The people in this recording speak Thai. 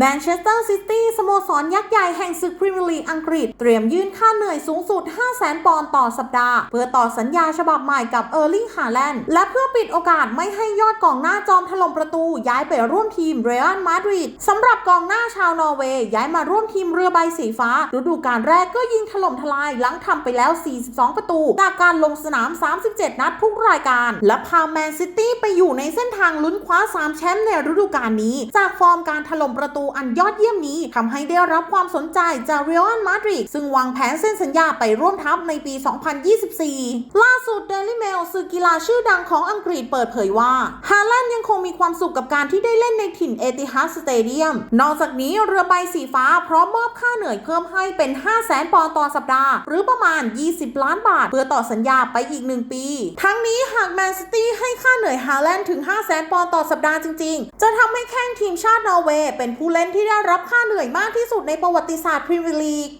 แมนเชสเตอร์ซิตี้สโมสรยักษ์ใหญ่แห่งศึกพรีเมียร์ลีกอังกฤษ เตรียมยื่นค่าเหนื่อยสูงสุด 500,000 ปอนด์ต่อสัปดาห์ เพื่อต่อสัญญาฉบับใหม่กับเออร์ลิงฮาแลนด์และเพื่อปิดโอกาสไม่ให้ยอดกองหน้าจอมถล่มประตู ย้ายไปร่วมทีมเรอัลมาดริดสำหรับกองหน้าชาวนอร์เวย์ย้ายมาร่วมทีมเรือใบสีฟ้า ฤดูกาลแรกก็ยิงถล่มทลายหลังทำไปแล้ว 42 ประตู จากการลงสนาม 37 นัดทุกรายการ และพาแมนซิตี้ไปอยู่ในเส้นทางลุ้นคว้า3แชมป์ในฤดูกาลนี้ จากฟอร์มการถล่มประตูอันยอดเยี่ยมนี้ทำให้ได้รับความสนใจจากเรอัลมาดริดซึ่งวางแผนเส้นสัญญาไปร่วมทัพในปี 2024 ล่าสุดเดลิเมลสื่อกีฬาชื่อดังของอังกฤษเปิดเผยว่าฮาแลนด์ยังคงมีความสุขกับการที่ได้เล่นในถิ่นเอติฮัดสเตเดียม นอกจากนี้เรือใบสีฟ้าพร้อมมอบค่าเหนื่อยเพิ่มให้เป็น 5 0 0 0 0 0 ปอนด์ต่อสัปดาห์ หรือประมาณ 20 ล้านบาท เพื่อต่อสัญญาไปอีก 1 ปี ทั้งนี้หากแมนซิตี้ให้ค่าเหนื่อยฮาแลนด์ถึง 5 0 0 0 0 0 ปอนด์ต่อสัปดาห์จริง ๆ จะทำให้แข้งทีมชาตินอร์เวย์เป็นผู้เลเล่นที่ได้รับค่าเหนื่อยมากที่สุดในประวัติศาสตร์พรีเมียร์ลีก